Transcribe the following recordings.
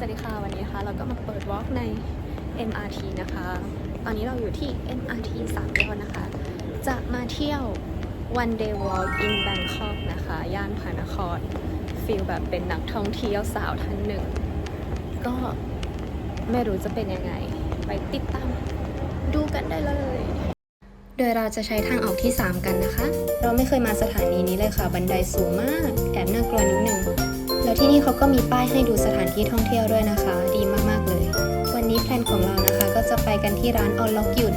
สวัสดีค่ะวันนี้นะคะเราก็มาเปิดวอล์กใน MRT นะคะ ตอนนี้เราอยู่ที่ MRT สามยอดนะคะ จะมาเที่ยว one day walk in Bangkok นะคะ ย่านพระนครฟีลแบบเป็นนักท่องเที่ยวสาวท่านหนึ่ง ก็ไม่รู้จะเป็นยังไง ไปติดตามดูกันได้เลย โดยเราจะใช้ทางออกที่ 3 กันนะคะ เราไม่เคยมาสถานีนี้เลยค่ะ บันไดสูงมาก แอบน่ากลัวนิดนึง แล้วที่นี่เขาก็มีป้ายให้ดูสถานที่ท่องเที่ยวด้วยนะคะ ดีมากๆเลย วันนี้แพลนของเรานะคะ ก็จะไปกันที่ร้านออลล็อกยุน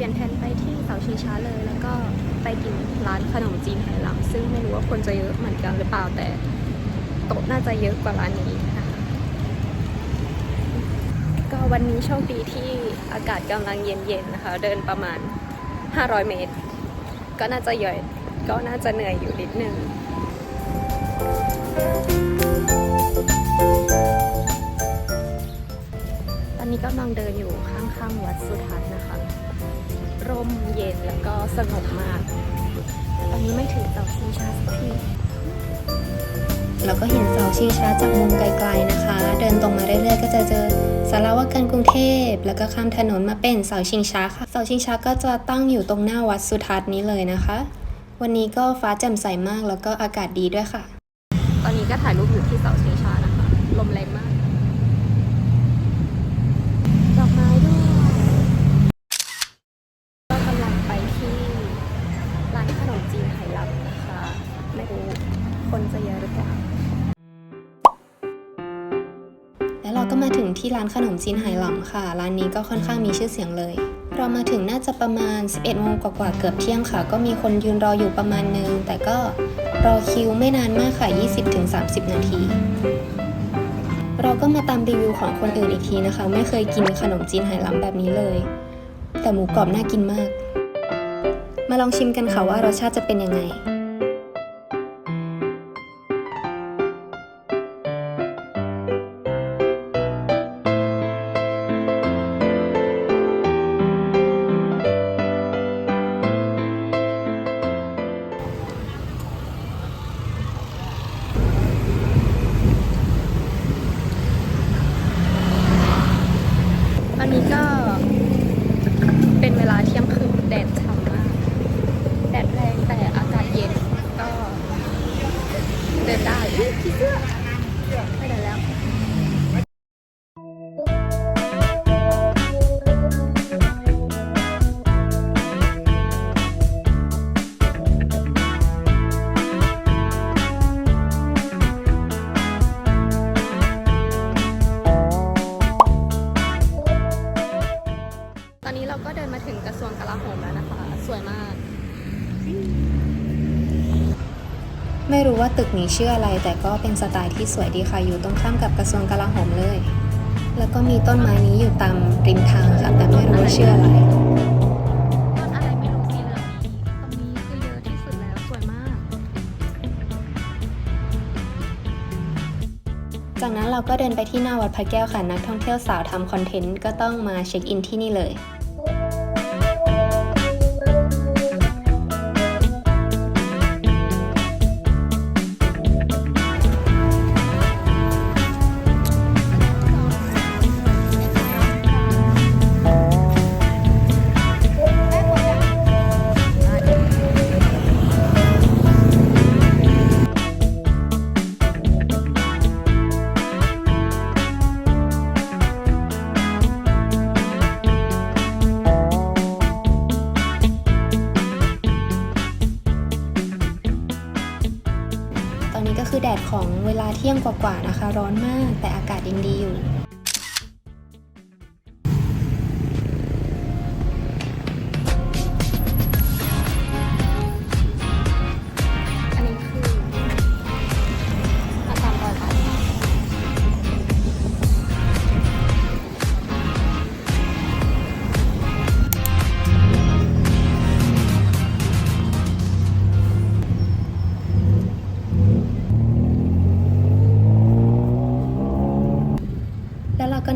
ลี่ยนแผนไปที่เสาชิงช้าเลย แล้วก็ไปกินร้านขนมจีนไหหลำซึ่งไม่รู้ว่าคนจะเยอะเหมือนกันหรือเปล่าแต่โต๊ะน่าจะเยอะกว่าร้านนี้นะคะก็วันนี้โชคดีที่อากาศกำลังเย็นๆนะคะ เดินประมาณ 500 เมตร ก็น่าจะเหนื่อยก็น่าจะเหนื่อยอยู่นิดนึงตอนนี้กำลังเดินอยู่ข้างๆวัดสุทัศน์นะคะ ร่มเย็นแล้วก็สงบมาก ตอนนี้ไม่ถึงเสาชิงช้าสักทีเราก็เห็นเสาชิงช้าจากมุมไกลๆนะคะ เดินตรงมาเรื่อยๆก็จะเจอสารวัตรการกรุงเทพ แล้วก็ข้ามถนนมาเป็นเสาชิงช้าค่ะ เสาชิงช้าก็จะตั้งอยู่ตรงหน้าวัดสุทัศน์นี้เลยนะคะ วันนี้ก็ฟ้าแจ่มใสมากแล้วก็อากาศดีด้วยค่ะ ตอนนี้ก็ถ่ายรูปอยู่ที่เสาชิงช้านะคะ ที่ร้านขนมจีนไหหลำค่ะ ร้านนี้ก็ค่อนข้างมีชื่อเสียงเลย เรามาถึงน่าจะประมาณ 11โมงกว่าๆเกือบเที่ยงค่ะ ก็มีคนยืนรออยู่ประมาณนึง แต่ก็รอคิวไม่นานมากค่ะ 20-30 นาที เราก็มาตามรีวิวของคนอื่นอีกทีนะคะ ไม่เคยกินขนมจีนไหหลำแบบนี้เลย แต่หมูกรอบน่ากินมาก มาลองชิมกันค่ะว่ารสชาติจะเป็นยังไง ไม่เดินแล้วตอนนี้เราก็เดินมาถึงกระทรวงกลาโหมแล้วนะคะ สวยมาก ไม่รู้ว่าตึกนี้ชื่ออะไร แต่ก็เป็นสไตล์ที่สวยดีค่ะอยู่ตรงข้ามกับกระทรวงกลาโหมเลย แล้วก็มีต้นไม้นี้อยู่ตามริมทางค่ะแต่ไม่รู้ว่าชื่ออะไรต้นอะไรไม่รู้สีเหลืองตรงนี้คือเยอะที่สุดแล้วสวยมาก จากนั้นเราก็เดินไปที่หน้าวัดพระแก้วค่ะนักท่องเที่ยวสาวทำคอนเทนต์ก็ต้องมาเช็คอินที่นี่เลย เที่ยงกว่าๆนะคะ ร้อนมากแต่อากาศยังดีอยู่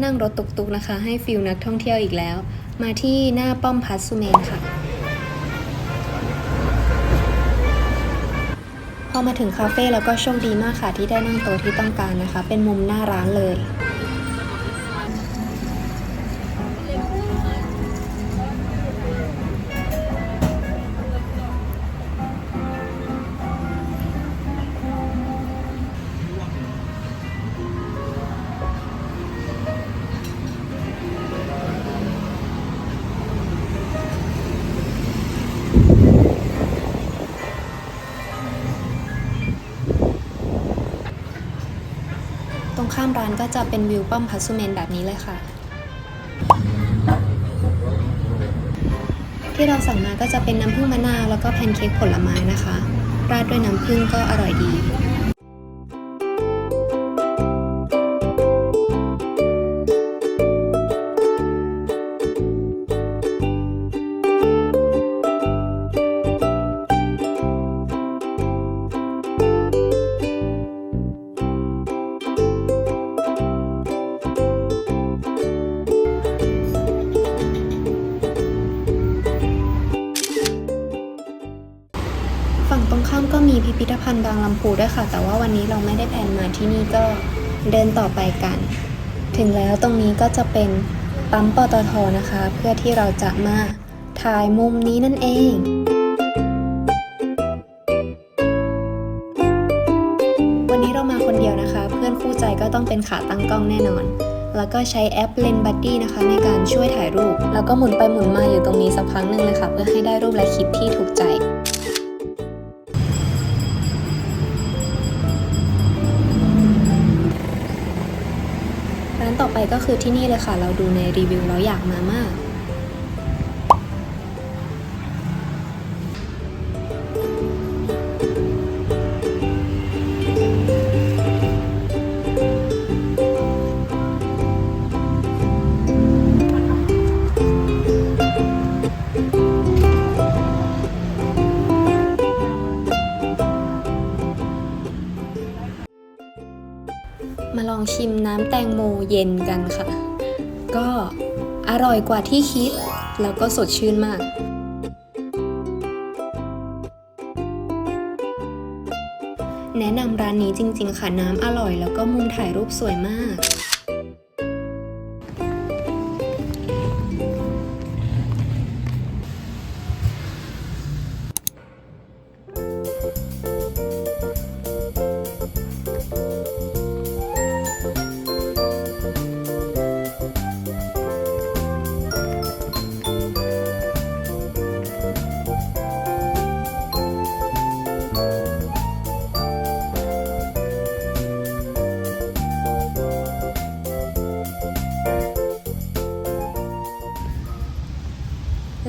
นั่งรถตุกๆนะคะ ให้ฟิลนักท่องเที่ยวอีกแล้ว มาที่หน้าป้อมพัสสุเมนค่ะ พอมาถึงคาเฟ่แล้วก็โชคดีมากค่ะที่ได้นั่งโต๊ะที่ต้องการนะคะ เป็นมุมหน้าร้านเลยามร้านก็จะเป็นวิวป้อมพัสุเมนแบบนี้เลยค่ะ ที่เราสั่งมาก็จะเป็นน้ำผึ้งมะนาวแล้วก็แพนเค้กผลไม้นะคะ ราดด้วยน้ำผึ้งก็อร่อยดี ฝั่งตรงข้ามก็มีพิพิธภัณฑ์บางลำพูด้วยค่ะ แต่ว่าวันนี้เราไม่ได้แผนมาที่นี่ก็เดินต่อไปกัน ถึงแล้วตรงนี้ก็จะเป็นปั๊มปตทนะคะ เพื่อที่เราจะมาถ่ายมุมนี้นั่นเองวันนี้เรามาคนเดียวนะคะ เพื่อนคู่ใจก็ต้องเป็นขาตั้งกล้องแน่นอน แล้วก็ใช้แอป Lens Buddy นะคะ ในการช่วยถ่ายรูป แล้วก็หมุนไปหมุนมาอยู่ตรงนี้สักพักหนึ่งเลยค่ะ เพื่อให้ได้รูปและคลิปที่ถูกใจ ร้านต่อไปก็คือที่นี่เลยค่ะ เราดูในรีวิวแล้วอยากมามาก น้ำแตงโมเย็นกันค่ะ ก็อร่อยกว่าที่คิด แล้วก็สดชื่นมากแนะนำร้านนี้จริง ๆ ค่ะ น้ำอร่อยแล้วก็มุมถ่ายรูปสวยมาก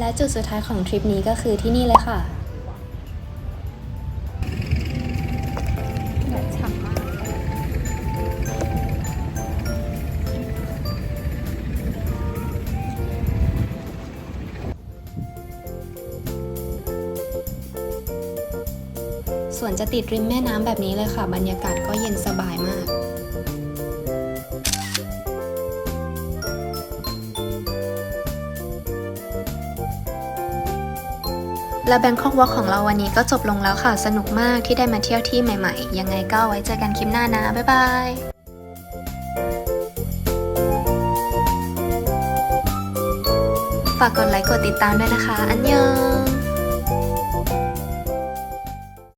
และจุดสุดท้ายของทริปนี้ก็คือที่นี่เลยค่ะส่วนจะติดริมแม่น้ำแบบนี้เลยค่ะ บรรยากาศก็เย็นสบายมาก และแบงคอกวอล์ของเราวันนี้ก็จบลงแล้วค่ะ สนุกมากที่ได้มาเที่ยวที่ใหม่ๆ ยังไงก็ไว้เจอกันคลิปหน้านะ บ๊ายบายฝากกดไลค์กดติดตามด้วยนะคะ อันยอง